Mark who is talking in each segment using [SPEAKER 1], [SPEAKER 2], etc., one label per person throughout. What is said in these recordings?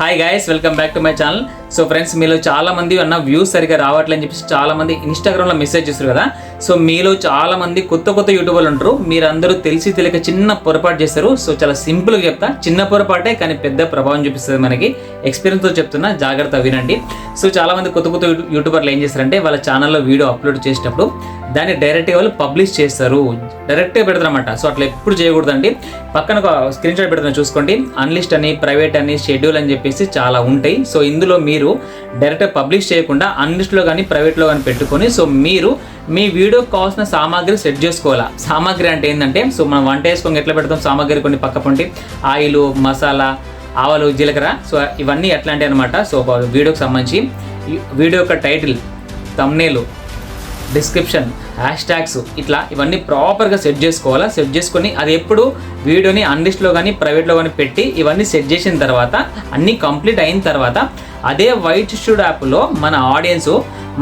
[SPEAKER 1] Hi guys welcome back to my channel so friends మీలో చాలా మంది అన్న వ్యూస్ సరిగా రావట్లేదని చెప్పేసి చాలా మంది ఇన్స్టాగ్రామ్లో మెసేజ్ చేస్తారు కదా. సో మీలో చాలా మంది కొత్త కొత్త యూట్యూబర్లు ఉంటారు. మీరందరూ తెలిసి తెలియక చిన్న పొరపాటు చేస్తారు సో చాలా సింపుల్గా చెప్తా. చిన్న పొరపాటే కానీ పెద్ద ప్రభావం చూపిస్తుంది మనకి. ఎక్స్పీరియన్స్తో చెప్తున్నా జాగ్రత్త వినండి. సో చాలామంది కొత్త కొత్త యూట్యూబర్లు ఏం చేస్తారంటే వాళ్ళ ఛానల్లో వీడియో అప్లోడ్ చేసేటప్పుడు దాన్ని డైరెక్ట్గా వాళ్ళు పబ్లిష్ చేస్తారు. డైరెక్ట్గా పెడతారన్నమాట. సో అట్లా ఎప్పుడు చేయకూడదండి. పక్కన ఒక స్క్రీన్ షాట్ పెడుతున్నా చూసుకోండి. అన్లిస్ట్ అని ప్రైవేట్ అని షెడ్యూల్ అని చెప్పేసి చాలా ఉంటాయి. సో ఇందులో మీరు డైరెక్ట్గా పబ్లిష్ చేయకుండా అన్లిస్ట్లో కానీ ప్రైవేట్లో కానీ పెట్టుకొని సో మీరు మీ వీడియోకి కావాల్సిన సామాగ్రి సెట్ చేసుకోవాలా? సామాగ్రి అంటే ఏంటంటే సో మనం వంట వేసుకొని ఎట్లా పెడతాం? సామాగ్రి కొన్ని పక్క పొంటి ఆయిల్ మసాలా ఆవాలు జీలకర్ర సో ఇవన్నీ ఎట్లాంటివి అనమాట సో వీడియోకి సంబంధించి వీడియో యొక్క title thumbnail description hashtags ఇట్లా ఇవన్నీ ప్రాపర్గా సెట్ చేసుకోవాలా? సెట్ చేసుకొని అది ఎప్పుడు వీడియోని అన్లిస్ట్లో కానీ ప్రైవేట్లో కానీ పెట్టి ఇవన్నీ సెట్ చేసిన తర్వాత అన్నీ కంప్లీట్ అయిన తర్వాత అదే వైట్ షూడ్ యాప్లో మన ఆడియన్స్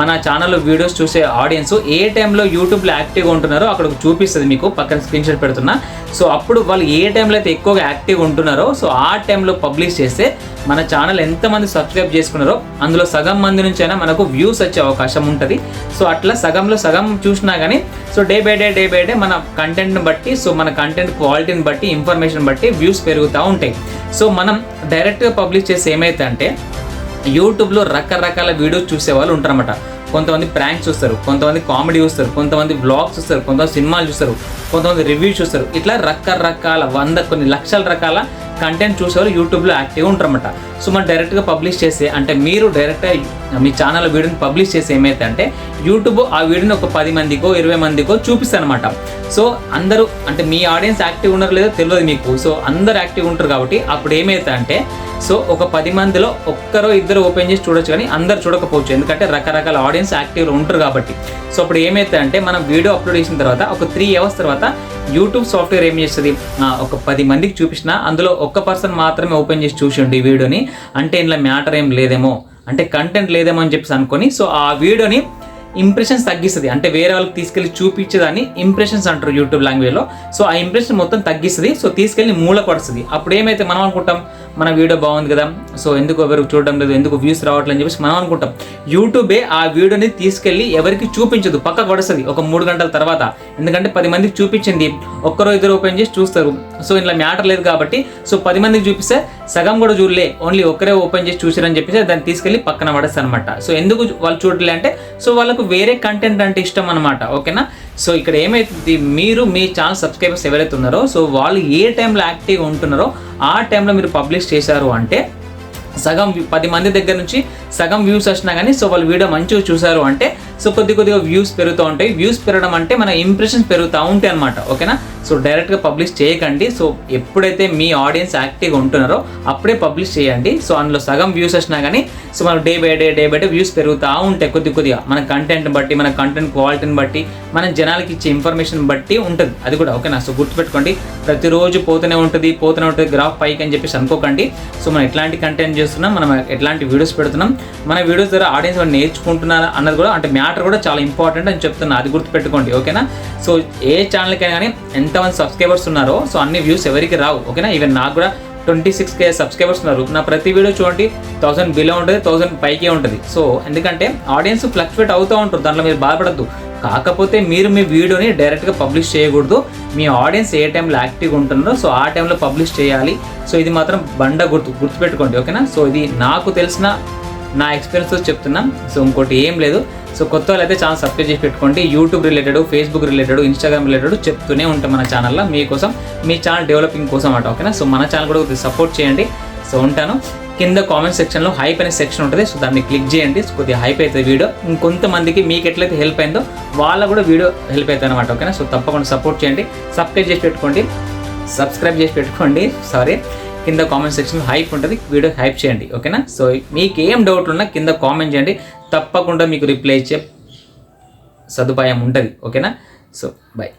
[SPEAKER 1] మన ఛానల్లో వీడియోస్ చూసే ఆడియన్స్ ఏ టైంలో యూట్యూబ్లో యాక్టివ్గా ఉంటున్నారో అక్కడ చూపిస్తుంది మీకు పక్కన స్క్రీన్ షాట్ పెడుతున్నా. సో అప్పుడు వాళ్ళు ఏ టైంలో అయితే ఎక్కువగా యాక్టివ్గా ఉంటున్నారో సో ఆ టైంలో పబ్లిష్ చేస్తే మన ఛానల్ ఎంతమంది సబ్స్క్రైబ్ చేసుకున్నారో అందులో సగం మంది నుంచి అయినా మనకు వ్యూస్ వచ్చే అవకాశం ఉంటుంది. సో అట్లా సగంలో సగం చూసినా కానీ so day by day day by day మన కంటెంట్ని బట్టి సో మన కంటెంట్ క్వాలిటీని బట్టి ఇన్ఫర్మేషన్ బట్టి వ్యూస్ పెరుగుతూ ఉంటాయి. సో మనం డైరెక్ట్గా పబ్లిష్ చేసి ఏమైతే అంటే యూట్యూబ్లో రకరకాల వీడియోస్ చూసే వాళ్ళు ఉంటారన్నమాట. కొంతమంది ప్రాంక్స్ చూస్తారు కొంతమంది కామెడీ చూస్తారు కొంతమంది బ్లాగ్స్ చూస్తారు కొంతమంది సినిమాలు చూస్తారు కొంతమంది రివ్యూస్ చూస్తారు. ఇట్లా రకరకాల వంద కొన్ని లక్షల రకాల కంటెంట్ చూసేవారు యూట్యూబ్లో యాక్టివ్గా ఉంటారన్నమాట. సో మనం డైరెక్ట్గా పబ్లిష్ చేస్తే అంటే మీరు డైరెక్ట్గా మీ ఛానల్ వీడియోని పబ్లిష్ చేసి ఏమైతే అంటే యూట్యూబ్ ఆ వీడియోని ఒక పది మందికో ఇరవై మందికో చూపిస్తారనమాట సో అందరూ అంటే మీ ఆడియన్స్ యాక్టివ్ ఉన్నారు లేదో తెలియదు మీకు. సో అందరు యాక్టివ్ ఉంటారు కాబట్టి అప్పుడు ఏమైతే అంటే సో ఒక పది మందిలో ఒక్కరో ఇద్దరు ఓపెన్ చేసి చూడొచ్చు కానీ అందరు చూడకపోవచ్చు. ఎందుకంటే రకరకాల ఆడియన్స్ యాక్టివ్లో ఉంటారు కాబట్టి. సో అప్పుడు ఏమైతే అంటే మనం వీడియో అప్లోడ్ చేసిన తర్వాత ఒక త్రీ అవర్స్ తర్వాత యూట్యూబ్ సాఫ్ట్వేర్ ఏం చేస్తుంది? ఒక పది మందికి చూపించిన అందులో ఒక్క పర్సన్ మాత్రమే ఓపెన్ చేసి చూసిండు ఈ వీడియోని. అంటే ఇందులో మ్యాటర్ ఏం లేదేమో. అంటే కంటెంట్ లేదేమో అని చెప్పేసి అనుకొని సో ఆ వీడియోని ఇంప్రెషన్స్ తగ్గిస్తుంది. అంటే వేరే వాళ్ళకి తీసుకెళ్ళి చూపించేదాన్ని ఇంప్రెషన్స్ అంటారు యూట్యూబ్ లాంగ్వేజ్లో. సో ఆ ఇంప్రెషన్ మొత్తం తగ్గిస్తుంది. సో తీసుకెళ్ళి మూల పడుతుంది అప్పుడు ఏమైతే మనం అనుకుంటాం? మన వీడియో బాగుంది కదా. సో ఎందుకు ఎవరు చూడడం లేదు ఎందుకు వ్యూస్ రావట్లేదు అని చెప్పేసి మనం అనుకుంటాం. యూట్యూబే ఆ వీడియోని తీసుకెళ్ళి ఎవరికి చూపించదు పక్కకు పడుస్తుంది ఒక మూడు గంటల తర్వాత. ఎందుకంటే పది మందికి చూపించింది ఒక్కరో ఇద్దరు ఓపెన్ చేసి చూస్తారు. సో ఇలా మ్యాటర్ లేదు కాబట్టి సో పది మందికి చూపిస్తే సగం కూడా చూడలే ఓన్లీ ఒక్కరే ఓపెన్ చేసి చూసారని చెప్పేసి దాన్ని తీసుకెళ్ళి పక్కన పడేస్తారు అనమాట సో ఎందుకు వాళ్ళు చూడలే అంటే సో వాళ్ళకు వేరే కంటెంట్ అంటే ఇష్టం అనమాట ఓకేనా సో ఇక్కడ ఏమైతుంది? మీరు మీ ఛానల్ సబ్స్క్రైబర్స్ ఎవరైతే ఉన్నారో సో వాళ్ళు ఏ టైంలో యాక్టివ్గా ఉంటున్నారో ఆ టైంలో మీరు పబ్లిష్ చేశారు అంటే సగం పది మంది దగ్గర నుంచి సగం వ్యూస్ వచ్చినా కానీ సో వాళ్ళు వీడియో మంచిగా చూసారు అంటే సో కొద్ది కొద్దిగా వ్యూస్ పెరుగుతూ ఉంటాయి. వ్యూస్ పెరగడం అంటే మన ఇంప్రెషన్స్ పెరుగుతూ ఉంటాయి అనమాట ఓకేనా సో డైరెక్ట్గా పబ్లిష్ చేయకండి. సో ఎప్పుడైతే మీ ఆడియన్స్ యాక్టివ్గా ఉంటున్నారో అప్పుడే పబ్లిష్ చేయండి. సో అందులో సగం వ్యూస్ వచ్చినా కానీ సో మనం day by day day by day views పెరుగుతూ ఉంటాయి కొద్ది కొద్దిగా. మన కంటెంట్ బట్టి మన కంటెంట్ క్వాలిటీని బట్టి మనం జనాలకి ఇచ్చే ఇన్ఫర్మేషన్ బట్టి ఉంటుంది. అది కూడా ఓకేనా సో గుర్తుపెట్టుకోండి. ప్రతిరోజు పోతూనే ఉంటుంది పోతూనే ఉంటుంది గ్రాఫ్ పైకి అని చెప్పేసి అనుకోకండి. సో మనం ఎట్లాంటి కంటెంట్ చేస్తున్నాం మనం ఎట్లాంటి వీడియోస్ పెడుతున్నాం మన వీడియోస్ ద్వారా ఆడియన్స్ నేర్చుకుంటున్నారా అన్నది కూడా అంటే మ్యాటర్ కూడా చాలా ఇంపార్టెంట్ అని చెప్తున్నా అది గుర్తుపెట్టుకోండి ఓకేనా సో ఏ ఛానల్కైనా కానీ ఎంతమంది సబ్స్క్రైబర్స్ ఉన్నారో సో అన్ని వ్యూస్ ఎవరికి రావు ఓకేనా ఈవెన్ నాకు కూడా ట్వంటీ సిక్స్ కే సబ్స్క్రైబర్స్ ఉన్నారు. నా ప్రతి వీడియో చూడండి థౌసండ్ బిలో ఉంటుంది థౌసండ్ పైకే ఉంటుంది. సో ఎందుకంటే ఆడియన్స్ ఫ్లక్చువేట్ అవుతూ ఉంటారు దాంట్లో మీరు బాధపడద్దు. కాకపోతే మీరు మీ వీడియోని డైరెక్ట్గా పబ్లిష్ చేయకూడదు. మీ ఆడియన్స్ ఏ టైంలో యాక్టివ్గా ఉంటున్నారో సో ఆ టైంలో పబ్లిష్ చేయాలి. సో ఇది మాత్రం బండ గుర్తు గుర్తుపెట్టుకోండి ఓకేనా? సో ఇది నాకు తెలిసిన నా ఎక్స్పీరియన్స్తో చెప్తున్నా. సో ఇంకోటి ఏం లేదు. సో కొత్త వాళ్ళు అయితే ఛానల్ సబ్స్క్రైబ్ చేసి పెట్టుకోండి. YouTube related Facebook related Instagram related చెప్తూనే ఉంటాం మన ఛానల్లో. మీకోసం మీ ఛానల్ డెవలపింగ్ కోసం అట ఓకేనా? సో మన ఛానల్ కూడా కొద్దిగా సపోర్ట్ చేయండి. సో ఉంటాను. కింద కామెంట్ సెక్షన్లో హైప్ అనే సెక్షన్ ఉంటుంది. సో దాన్ని క్లిక్ చేయండి. సో కొద్దిగా హైప్ అవుతుంది వీడియో. ఇంకొంతమందికి మీకు ఎట్లయితే హెల్ప్ అయిందో వాళ్ళ కూడా వీడియో హెల్ప్ అవుతుంది అనమాట ఓకేనా సో తప్పకుండా సపోర్ట్ చేయండి. సబ్స్క్రైబ్ చేసి పెట్టుకోండి. సబ్స్క్రైబ్ చేసి పెట్టుకోండి. సారీ కింద కామెంట్ సెక్షన్లో హైప్ ఉంటుంది. వీడియో హైప్ చేయండి ఓకేనా సో మీకు ఏం డౌట్ ఉన్నా కింద కామెంట్ చేయండి. తప్పకుండా మీకు రిప్లై ఇచ్చే సదుపాయం ఉంటుంది ఓకేనా సో బాయ్